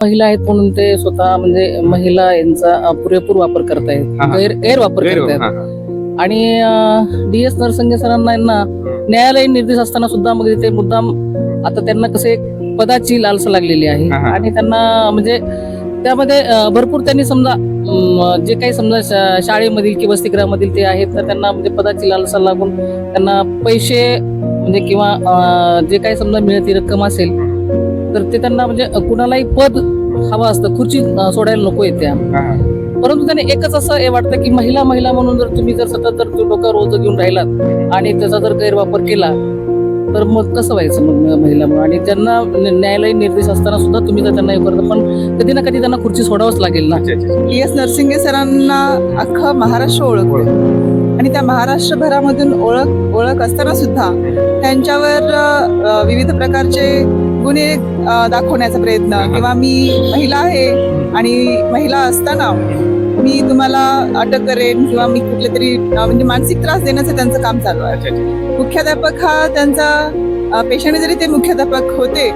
महिला आहेत म्हणून ते स्वतः म्हणजे महिला यांचा पुरेपूर वापर करतायत. गैर गैरवापर गैर- करतायत. आणि डी एस नरसंगे सरांना यांना न्यायालयीन निर्देश असताना सुद्धा मग ते मुद्दाम आता त्यांना कसे पदाची लालसा लागलेली आहे. आणि त्यांना म्हणजे त्यामध्ये भरपूर त्यांनी समजा जे काही समजा शाळेमधील किंवा वसतिगृहामधील ते आहेत तर त्यांना म्हणजे पदाची लालसा लागून त्यांना पैसे म्हणजे किंवा जे काही समजा मिळती रक्कम असेल तर ते त्यांना म्हणजे कुणालाही पद हवं असतं. खुर्ची सोडायला नको येत्या. परंतु त्याने एकच असं हे वाटतं की महिला महिला म्हणून जर तुम्ही जर सतत जर तो डोक्यावर रोज घेऊन राहिलात आणि त्याचा जर गैरवापर केला तर मग कसं व्हायचं मग महिला म्हणून? आणि ज्यांना न- न्यायालयीन निर्देश असताना सुद्धा तुम्ही जर त्यांना हे करता पण कधी ना कधी त्यांना खुर्ची सोडावंच लागेल ना? एस नरसिंगे सरांना अख्खं महाराष्ट्र ओळखतो आणि त्या महाराष्ट्रभरामधून ओळख ओळख असताना सुद्धा त्यांच्यावर विविध प्रकारचे गुन्हे दाखवण्याचा प्रयत्न. किंवा मी महिला आहे आणि महिला असताना मी तुम्हाला अटक करेन किंवा मी कुठले तरी म्हणजे मानसिक त्रास देण्याचं त्यांचं काम चालू आहे. मुख्याध्यापक हा त्यांचा पेशाने जरी ते मुख्याध्यापक होते.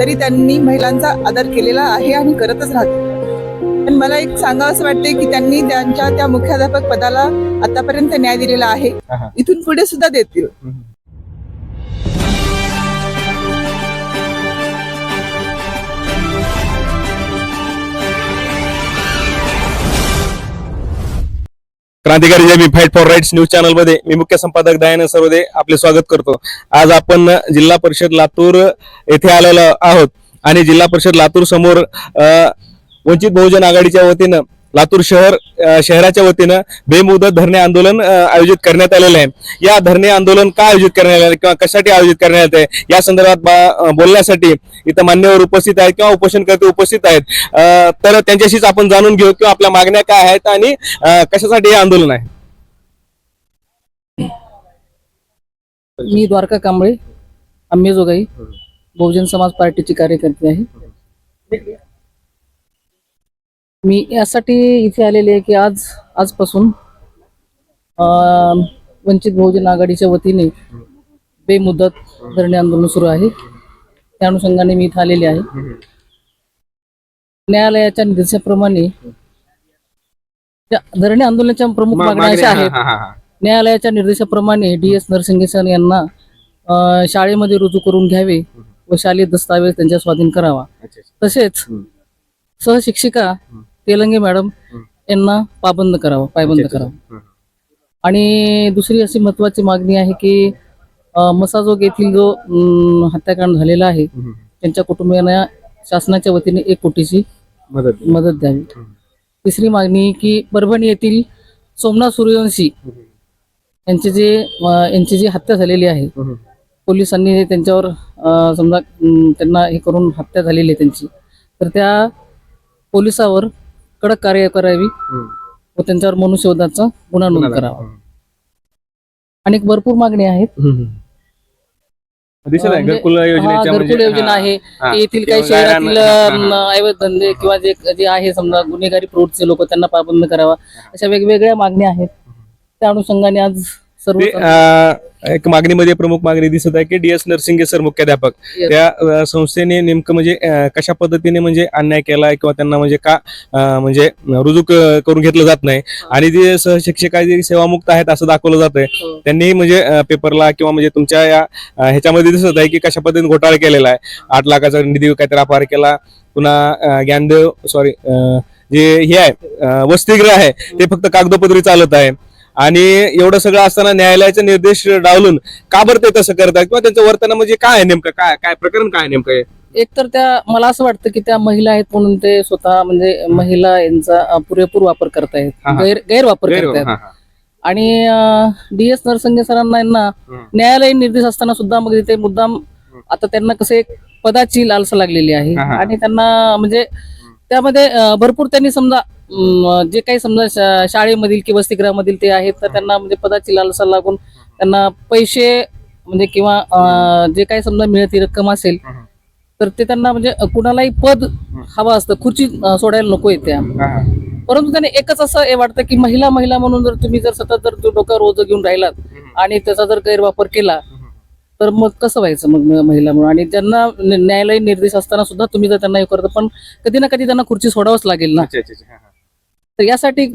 तरी त्यांनी महिलांचा आदर केलेला आहे आणि करतच राहते पण मला एक सांगावं असं वाटते की त्यांनी त्यांच्या त्या मुख्याध्यापक पदाला आतापर्यंत न्याय दिलेला आहे. इथून पुढे सुद्धा देतील. क्रांतिकारी जय मी फाईट फॉर राईट्स न्यूज चॅनलमध्ये मी मुख्य संपादक दयानंद सर्वदे आपले स्वागत करतो. आज आपण जिल्हा परिषद लातूर येथे आलेलो आहोत. आणि जिल्हा परिषद लातूर समोर वंचित बहुजन आघाडीच्या वतीनं लातूर शहर शहराच्या वतीनं बेमुदत धरणे आंदोलन आयोजित करण्यात आलेलं आहे. या धरणे आंदोलन का आयोजित करण्यात आले किंवा कशासाठी आयोजित करण्यात आहे? या संदर्भात बा- बोलण्यासाठी इथं मान्यवर उपस्थित आहेत किंवा उपोषणकर्ते उपस्थित आहेत. तर त्यांच्याशीच आपण जाणून घेऊ किंवा आपल्या मागण्या काय आहेत आणि कशासाठी हे आंदोलन आहे? मी द्वारका कांबळे अंबेजोगाई बहुजन समाज पार्टीची कार्यकर्ती आहे. मी यासाठी इथे आलेले आहे की आज आजपासून वंचित बहुजन आघाडीच्या वतीने बेमुदत धरणे आंदोलन सुरू आहे. त्या अनुषंगाने मी इथे आलेले आहे. न्यायालयाच्या निर्देशाप्रमाणे धरणे आंदोलनाच्या प्रमुख मागण्या अशा आहेत. न्यायालयाच्या निर्देशाप्रमाणे डी एस नरसिंगे सर यांना शाळेमध्ये रुजू करून घ्यावे व शालेय दस्तावेज त्यांच्या स्वाधीन करावा. तसेच. सहशिक्षिका तेलंगे मॅडम. यांना पाबंद करावं पायबंद करावं. आणि दुसरी अशी महत्वाची मागणी आहे की मसाजोग येथील जो हत्याकांड झालेला आहे त्यांच्या कुटुंबियांना शासनाच्या वतीने एक कोटीची मदत द्यावी. तिसरी मागणी की परभणी येथील सोमनाथ सूर्यवंशी यांची जे यांची जी हत्या झालेली आहे पोलिसांनी त्यांच्यावर समजा त्यांना हे करून हत्या झालेली आहे त्यांची. तर त्या पोलिसावर कडक कार्य करावी व त्यांच्यावर मनुष्यवधाचा गुन्हा नोंद करावा. आणि भरपूर मागणी आहेत. दिसत आहे म्हणजे- घरकुल हा, योजनेच्या घरकुल म्हणजे- योजना हा, आहे. हा. येथील काही किंवा शहरातील गायरान- हा, अवैध धंदे किंवा जे जे आहे समजा गुन्हेगारी प्रवृत्तीचे लोक त्यांना पाबंद करावा. अशा वेगवेगळ्या मागण्या आहेत. त्या अनुषंगाने आज एक मागणीमध्ये प्रमुख मागणी दिसत आहे की डी एस नरसिंगे सर मुख्याध्यापक. त्या संस्थेने नेमकं म्हणजे कशा पद्धतीने म्हणजे अन्याय केलाय किंवा त्यांना म्हणजे का म्हणजे रुजू करून घेतलं जात नाही. आणि जे सहशिक्षक जे सेवामुक्त आहेत असं दाखवलं जात आहे हो. त्यांनी म्हणजे पेपरला किंवा म्हणजे तुमच्या या ह्याच्यामध्ये दिसत आहे की कशा पद्धतीने घोटाळा केलेला आहे. आठ लाखाचा निधी काहीतरी अपहार केला पुन्हा ज्ञानदेव सॉरी जे हे आहे वसतिगृह आहे ते फक्त कागदोपत्री चालत आहे. आणि एवढं सगळं असताना न्यायालयाचे निर्देश डावलून का बरं ते तसं करतात किंवा त्यांचं वर्तन म्हणजे काय आहे नेमकं काय काय प्रकरण काय आहे नेमकं हे? एक तर त्या मला असं वाटतं की त्या महिला आहेत म्हणून ते स्वतः म्हणजे महिला यांचा पुरेपूर वापर करतायत. गैर गैरवापर गैर- करतायत. आणि डी एस नरसंगे सरांना यांना. न्यायालयीन निर्देश असताना सुद्धा मग ते मुद्दाम आता त्यांना कसे पदाची लालसा लागलेली आहे. आणि त्यांना म्हणजे त्यामध्ये भरपूर त्यांनी समजा जे काही समजा शाळेमधील किंवा वसतिगृहामधील ते आहेत तर त्यांना म्हणजे पदाची लालसा लागून त्यांना पैसे म्हणजे किंवा जे काही समजा मिळती रक्कम असेल. तर ते त्यांना म्हणजे कुणालाही पद हवं असतं खुर्ची सोडायला नको हा. परंतु त्याने एकच असं हे वाटतं की महिला महिला म्हणून जर तुम्ही जर सतत जर डोक्यावर रोज घेऊन राहिलात आणि त्याचा जर गैरवापर केला तर मग कसं व्हायचं मग महिला म्हणून आणि त्यांना न- न्यायालयीन निर्देश असताना सुद्धा तुम्ही जर त्यांना हे करता पण कधी ना कधी त्यांना खुर्ची सोडावंच लागेल ना. तर यासाठी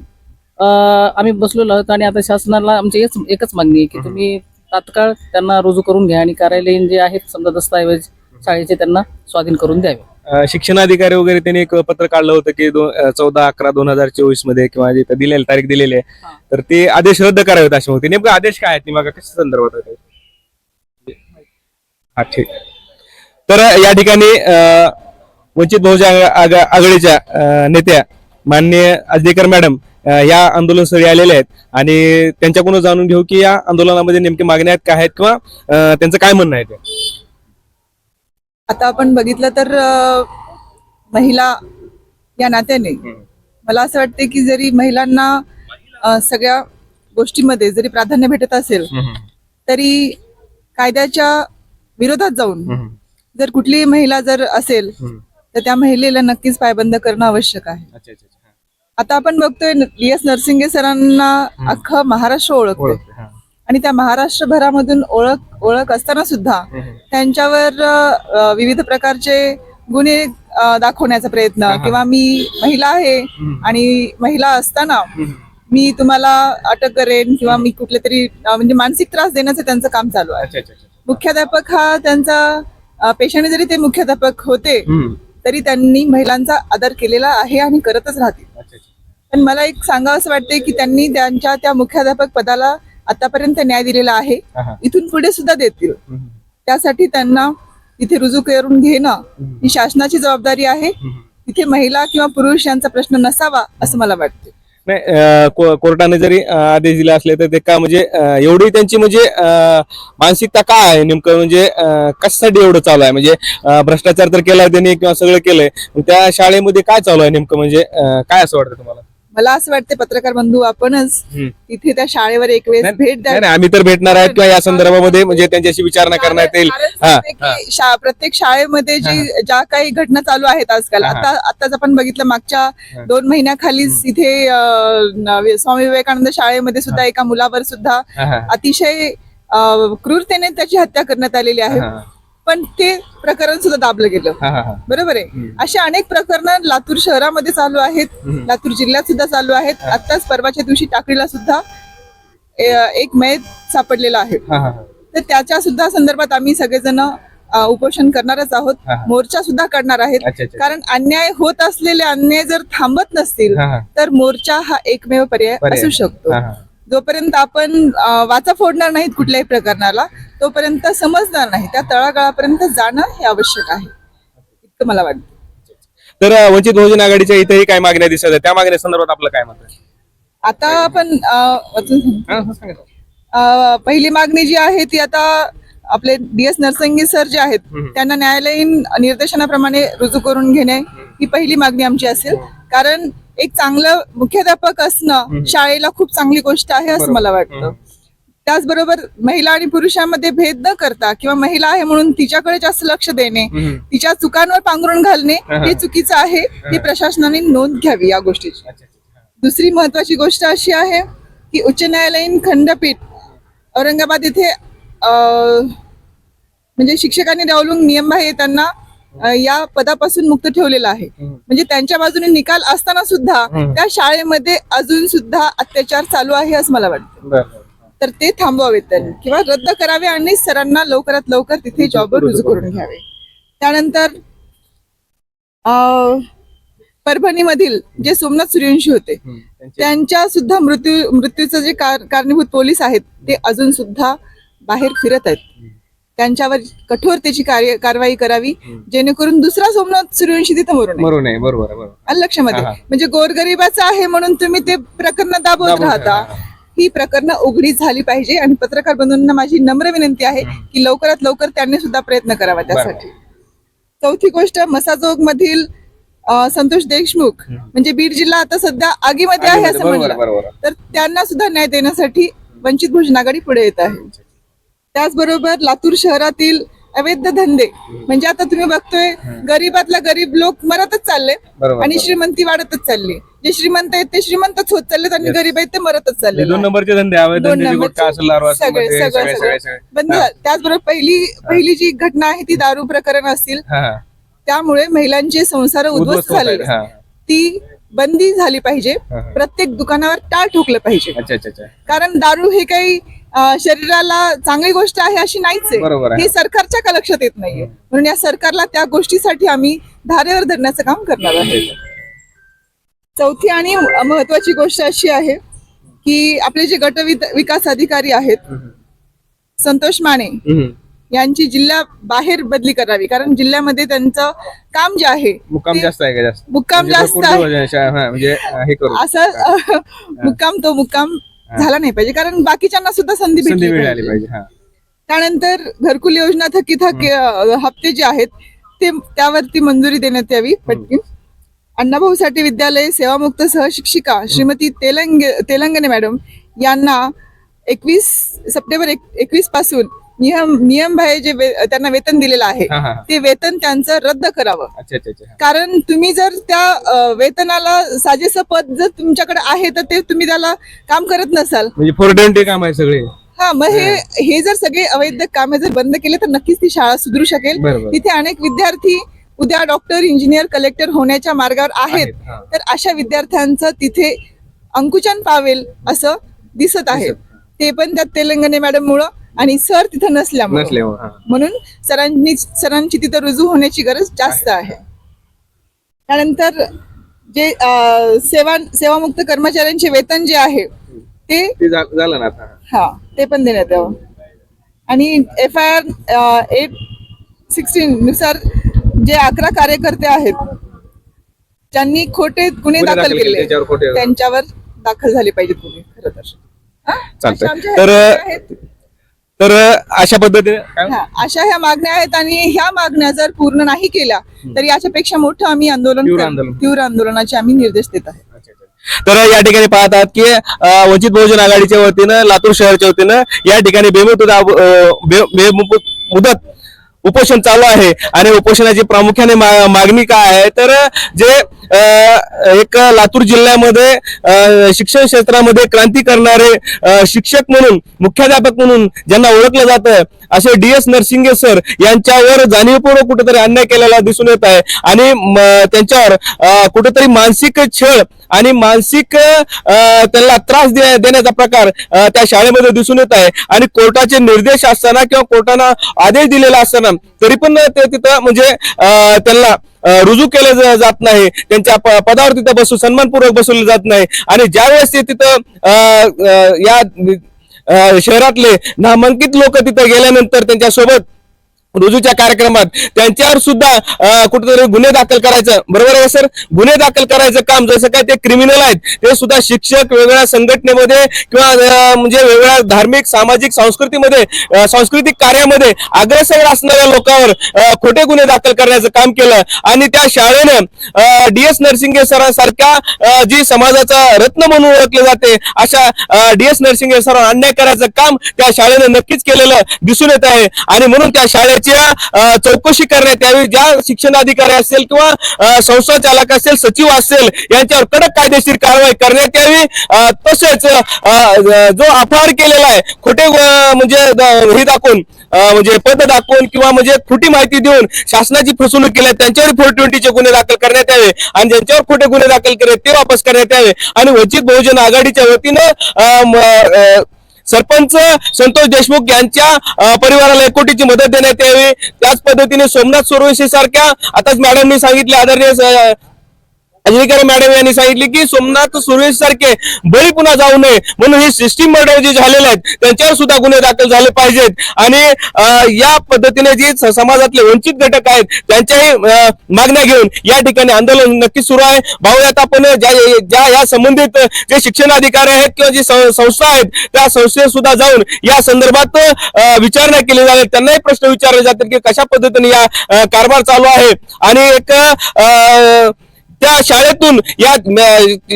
आम्ही बसलेलो आहोत आणि आता शासनाला आमची एकच एकच मागणी आहे की. तुम्ही तात्काळ त्यांना रुजू करून घ्या आणि कार्यालयीन जे आहेत समजा दस्तावेज शाळेचे त्यांना स्वाधीन करून द्यावे शिक्षणाधिकारी वगैरे त्यांनी एक पत्र काढलं होतं की चौदा अकरा दोन हजार चोवीसमध्ये किंवा दिलेली तारीख दिलेली आहे. तर ते आदेश रद्द करावेत असे होते नेमकं आदेश काय आहेत मग कशा संदर्भात? हा ठीक. तर या ठिकाणी वंचित बहुजन आघा- आघा- आघाडीच्या नेत्या माननीय अजदेकर मॅडम या आंदोलनस्थळी आलेल्या आहेत. आणि त्यांच्याकडून जाणून घेऊ की या आंदोलनामध्ये नेमके मागण्या आहेत काय आहेत किंवा त्यांचं काय म्हणणं आहे ते? आता आपण बघितलं तर महिला या नात्याने मला असं वाटते की जरी महिलांना सगळ्या गोष्टीमध्ये जरी प्राधान्य भेटत असेल तरी कायद्याच्या विरोधात जाऊन. जर कुठलीही महिला जर असेल तर त्या महिलेला नक्कीच पायबंद करणं आवश्यक आहे. आता आपण बघतोय एस नरसिंगे सरांना अख्खं महाराष्ट्र ओळखते. आणि त्या महाराष्ट्रभरामधून ओळख ओळख असताना सुद्धा त्यांच्यावर विविध प्रकारचे गुन्हे दाखवण्याचा प्रयत्न. किंवा मी महिला आहे आणि महिला असताना मी तुम्हाला अटक करेन किंवा मी कुठले तरी म्हणजे मानसिक त्रास देण्याचं त्यांचं काम चालू आहे. मुख्याध्यापक हा त्यांचा पेशाने जरी ते मुख्याध्यापक होते. तरी त्यांनी महिलांचा आदर केलेला आहे आणि करतच राहतील. पण मला एक सांगावं असं वाटते की त्यांनी त्यांच्या त्या मुख्याध्यापक पदाला आतापर्यंत न्याय दिलेला आहे. इथून पुढे सुद्धा देतील. त्यासाठी त्यांना इथे रुजू करून घेणं ही शासनाची जबाबदारी आहे. इथे महिला किंवा पुरुष यांचा प्रश्न नसावा असं मला वाटते नाही कोर्टाने जरी आदेश दिले असले तर ते का म्हणजे एवढी त्यांची म्हणजे मानसिकता काय आहे नेमकं? म्हणजे कशासाठी एवढं चालू आहे? म्हणजे भ्रष्टाचार तर केलाय त्यांनी किंवा सगळं केलंय. त्या शाळेमध्ये काय चालू आहे नेमकं? म्हणजे काय असं वाटतं तुम्हाला? मला असं वाटते पत्रकार बंधू आपणच. तिथे त्या शाळेवर एक वेळेस भेट द्या. आम्ही तर भेटणार आहेत किंवा या संदर्भामध्ये म्हणजे त्यांच्याशी विचारणा करण्यात येईल. प्रत्येक शाळेमध्ये जी ज्या काही घटना चालू आहेत आजकाल. आता आताच आपण बघितलं मागच्या दोन महिन्याखालीच इथे स्वामी विवेकानंद शाळेमध्ये सुद्धा एका मुलावर सुद्धा. अतिशय क्रूरतेने त्याची हत्या करण्यात आलेली आहे. पण ते प्रकरण सुद्धा दाबलं गेलं हा, हा, हा. बरोबर आहे अशा अनेक प्रकरणं लातूर शहरामध्ये चालू आहेत. लातूर जिल्ह्यात सुद्धा चालू आहेत आताच परवाच्या दिवशी टाकळीला सुद्धा ए- एक मयत सापडलेला आहे हा, हा, तर त्याच्या सुद्धा संदर्भात आम्ही सगळेजण अ, उपोषण करणारच आहोत हा, हा. मोर्चा सुद्धा करणार आहेत अच्छा. कारण अन्याय होत असलेले अन्याय जर थांबत नसतील हा, हा. तर मोर्चा हा एकमेव पर्याय पर्याय. असू शकतो हा, हा. जोपर्यंत आपण वाचा फोडणार नाहीत कुठल्याही प्रकरणाला तोपर्यंत समजणार नाही. त्या तळागाळापर्यंत जाणं हे आवश्यक आहे. इतकं मला वाटतं. तर वंचित बहुजन आघाडीच्या इथेही काय मागण्या दिसत आहेत. त्या मागण्या संदर्भात आपलं काय मत आहे? आता आपण हा, हा, पहिली मागणी जी आहे ती आता आपले डी एस नरसंगी सर जे आहेत त्यांना न्यायालयीन निर्देशनाप्रमाणे रुजू करून घेणे ही पहिली मागणी आमची असेल. कारण एक चांगलं मुख्याध्यापक असणं शाळेला खूप चांगली गोष्ट आहे असं मला वाटतं. त्याचबरोबर महिला आणि पुरुषांमध्ये भेद न करता किंवा महिला आहे म्हणून तिच्याकडे जास्त लक्ष देणे. तिच्या चुकांवर पांघरून घालणे हे चुकीचं आहे. ही. प्रशासनाने नोंद घ्यावी या गोष्टीची. दुसरी महत्वाची गोष्ट अशी आहे की उच्च न्यायालयीन खंडपीठ औरंगाबाद इथे अं, म्हणजे शिक्षकांनी डावलून नियमबाह्य त्यांना या पदापासून मुक्त ठेवलेलं आहे. म्हणजे त्यांच्या बाजूने निकाल असताना सुद्धा त्या शाळेमध्ये अजून सुद्धा अत्याचार चालू आहे असं मला वाटतं. तर ते थांबवावेत त्यांनी किंवा रद्द करावे आणि सरांना लवकरात लवकर तिथे जॉबवर रुजू करून घ्यावे. त्यानंतर अं, परभणीमधील जे सोमनाथ सूर्यवंशी होते त्यांच्या सुद्धा मृत्यू मृत्यूचं जे कार- कारणीभूत पोलीस आहेत ते अजून सुद्धा बाहेर फिरत आहेत. त्यांच्यावर कठोरतेची कार्य कारवाई करावी जेणेकरून दुसरा सोमनाथ सूर्यवंशी तिथं मरू नये. बरोबर लक्षामध्ये. म्हणजे गोरगरिबाचं आहे म्हणून तुम्ही ते प्रकरण दाबत राहता. ही. प्रकरणं उघडी झाली पाहिजे आणि पत्रकार बंधूंना माझी नम्र विनंती आहे की लवकरात लवकर त्यांनी सुद्धा प्रयत्न करावा त्यासाठी. चौथी गोष्ट मसाजोग मधील संतोष देशमुख म्हणजे बीड जिल्हा आता सध्या आगीमध्ये आहे असं बरोबर म्हणलं. तर त्यांना सुद्धा न्याय देण्यासाठी वंचित बहुजन आघाडी पुढे येत आहे. त्याचबरोबर लातूर शहरातील अवैध धंदे. म्हणजे आता तुम्ही बघतोय गरीबातला गरीब लोक मरतच चालले आणि. श्रीमंती वाढतच चालली. जे श्रीमंत आहेत ते श्रीमंतच होत चाललेत आणि गरीब आहेत ते मरतच चालले दोन नंबरचे धंदे सगळे सगळं बंद. झालं. त्याचबरोबर पहिली पहिली जी घटना आहे ती दारू प्रकरण असतील. त्यामुळे महिलांचे संसार उद्ध्वस्त हा. ती बंदी झाली पाहिजे. प्रत्येक दुकानावर टाळ ठोकलं पाहिजे. कारण दारू हे काही शरीराला चांगली गोष्ट आहे अशी नाहीच आहे. हे सरकारच्या का लक्षात येत नाहीये. म्हणून या सरकारला त्या गोष्टीसाठी आम्ही धारेवर धरण्याचं काम करणार आहे. चौथी आणि महत्वाची गोष्ट अशी आहे की आपले जे गट विकास अधिकारी आहेत संतोष माने. यांची जिल्हा बाहेर बदली करावी. कारण जिल्ह्यामध्ये त्यांचं काम जे आहे मुक्काम जास्त आहे का जास्त? मुक्काम म्हणजे जास्त म्हणजे असं मुक्काम तो मुक्काम झाला नाही पाहिजे कारण बाकीच्यांना सुद्धा संधी संधी भेटली मिळाली पाहिजे. हा. त्यानंतर घरकुल योजना थकीत हप्ते जे आहेत ते त्यावरती मंजुरी देण्यात यावी पटकी अण्णाभाऊ साठे विद्यालय सेवामुक्त सहशिक्षिका श्रीमती तेलंग तेलंगणे मॅडम यांना एकवीस सप्टेंबर एकवीसपासून नियम नियम बाहेर जे त्यांना वेतन दिलेलं आहे. ते वेतन त्यांचं रद्द करावं कारण तुम्ही जर त्या वेतनाला साजेसं पद जर तुमच्याकडे आहे तर ते तुम्ही त्याला काम करत नसाल म्हणजे काम आहे सगळे हा मग हे हे जर सगळे अवैध कामे जर बंद केले तर नक्कीच ती शाळा सुधरू शकेल. तिथे अनेक विद्यार्थी उद्या डॉक्टर इंजिनियर कलेक्टर होण्याच्या मार्गावर आहेत. तर अशा विद्यार्थ्यांचं तिथे अंकुचन पावेल असं दिसत आहे. ते पण त्या तेलंगणे मॅडम मुळे आणि सर तिथं नसल्यामुळे नसले हो. म्हणून सरांनी सरांची तिथं रुजू होण्याची गरज जास्त आहे त्यानंतर जे अं, सेवा सेवामुक्त कर्मचाऱ्यांचे वेतन जे आहे ते ते झा- झालं ना आता हा ते पण देण्यात यावं आणि F I R eight sixteen नुसार जे अकरा कार्यकर्ते आहेत ज्यांनी खोटे गुन्हे गुन्हे दाखल केले त्याच्यावर खोटे त्यांच्यावर दाखल झाले पाहिजेत गुन्हे खरं तर हा? चालतंय. अशा आमच्या तर, ह्या मागण्या आहेत. तर अशा पद्धतीने काय? हा, अशा ह्या मागण्या आहेत आणि ह्या मागण्या जर पूर्ण नाही केल्या तर याच्यापेक्षा मोठं आम्ही आंदोलन तीव्र कर- आंदोलन. तीव्र आंदोलनाचे आम्ही निर्देश देत आहे तर या ठिकाणी पाहत आहात की अं, वंचित बहुजन आघाडीच्या वतीनं लातूर शहराच्या वतीनं या ठिकाणी बेमुदत आव- अं, बे- बेमुदत मुदत उपोषण चालू आहे आणि उपोषणाची प्रामुख्याने मा- मागणी काय आहे? तर जे एक लातूर जिल्ह्यामध्ये शिक्षण क्षेत्रामध्ये क्रांती करणारे शिक्षक म्हणून मुख्याध्यापक म्हणून ज्यांना ओळखलं जातं असे डी एस नरसिंगे सर यांच्यावर जाणीवपूर्वक कुठेतरी अन्याय केलेला दिसून येत आहे. आणि त्यांच्यावर अं, कुठेतरी मानसिक छळ आणि मानसिक अं, त्यांना त्रास देण्याचा प्रकार त्या शाळेमध्ये दिसून येत आहे. आणि कोर्टाचे निर्देश असताना किंवा कोर्टानं आदेश दिलेला असताना तरी पण ते तिथं म्हणजे अं, त्यांना रुजू केलं जात नाही. त्यांच्या प- पदावर तिथं बसू सन्मानपूर्वक बसवलं जात नाही. आणि ज्यावेळेस ते तिथं अं, या शहरातले नामांकित लोक तिथं गेल्यानंतर त्यांच्यासोबत रुजूच्या कार्यक्रमात त्यांच्यावर सुद्धा कुठेतरी गुन्हे दाखल करायचं. बरोबर आहे सर? गुन्हे दाखल करायचं काम जसं काय ते क्रिमिनल आहेत ते सुद्धा शिक्षक वेगवेगळ्या संघटनेमध्ये किंवा म्हणजे वेगवेगळ्या धार्मिक सामाजिक संस्कृतीमध्ये सांस्कृतिक कार्यामध्ये अग्रेसर असणाऱ्या लोकांवर खोटे गुन्हे दाखल करण्याचं काम केलं. आणि त्या शाळेनं डी एस नरसिंगे सरांसारख्या जी समाजाचा रत्न म्हणून ओळखले जाते अशा डी एस नरसिंगे सरांवर अन्याय करायचं काम त्या शाळेनं नक्कीच केलेलं दिसून येत आहे. आणि म्हणून त्या शाळेत अं, चौकशी करण्यात यावी. ज्या शिक्षण अधिकारी किंवा संस्था चालक असेल सचिव असेल यांच्यावर कडक कायदेशीर कारवाई करण्यात यावी. तसेच जो अपहार केलेला आहे खोटे म्हणजे हे दाखवून म्हणजे पद दाखवून किंवा म्हणजे खोटी माहिती देऊन शासनाची फसवणूक केली आहे, त्यांच्यावर फोर ट्वेंटीचे गुन्हे दाखल करण्यात यावे. आणि ज्यांच्यावर खोटे गुन्हे दाखल केले ते वापस करण्यात यावे. आणि वंचित बहुजन आघाडीच्या वतीनं सरपंच संतोष देशमुख यांच्या परिवाराला एक कोटीची मदत देण्यात यावी. त्याच पद्धतीने सोमनाथ सूर्यवंशी सारख्या आताच मॅडमनी सांगितले आदरणीय अंजलीकर मॅडम यांनी सांगितले की सोमनाथ सुरेश सारखे बळी पुन्हा जाऊ नये म्हणून हे सिस्टीम मर्डर जे झालेले आहेत त्यांच्यावर सुद्धा गुन्हे दाखल झाले पाहिजेत. आणि या पद्धतीने जे समाजातले वंचित घटक आहेत त्यांच्याही मागण्या घेऊन या ठिकाणी आंदोलन नक्की सुरू आहे. भाऊयात आपण ज्या ज्या या संबंधित जे शिक्षण अधिकारी आहेत किंवा जी संस्था आहेत त्या संस्थेत सुद्धा जाऊन या संदर्भात विचारणा केली जाते. त्यांनाही प्रश्न विचारले जातात की कशा पद्धतीने या कारभार चालू आहे. आणि एक त्या शाळेतून या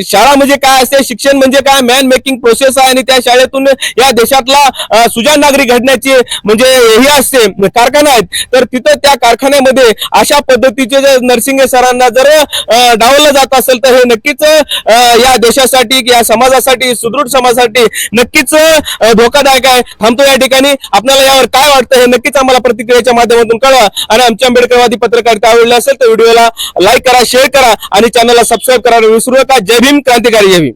शाळा म्हणजे काय असते? शिक्षण म्हणजे काय? मॅन मेकिंग प्रोसेस आहे आणि त्या शाळेतून या देशातला सुजान सुजाण नागरिक घडण्याची म्हणजे हे असते कारखाना आहेत. तर तिथं त्या कारखान्यामध्ये अशा पद्धतीचे जर नरसिंगे सरांना जर डावलं जात असेल तर हे नक्कीच या देशासाठी या समाजासाठी सुदृढ समाजासाठी नक्कीच धोकादायक आहे. थांबतो या ठिकाणी. आपल्याला यावर काय वाटतं हे नक्कीच आम्हाला प्रतिक्रियेच्या माध्यमातून कळवा. आणि आमच्या आंबेडकरवादी पत्रकारिता आवडली असेल तर व्हिडिओला लाईक करा शेअर करा. आणि चॅनलला सबस्क्राईब करायला विसरू नका. जय भीम क्रांतिकारी जय भीम.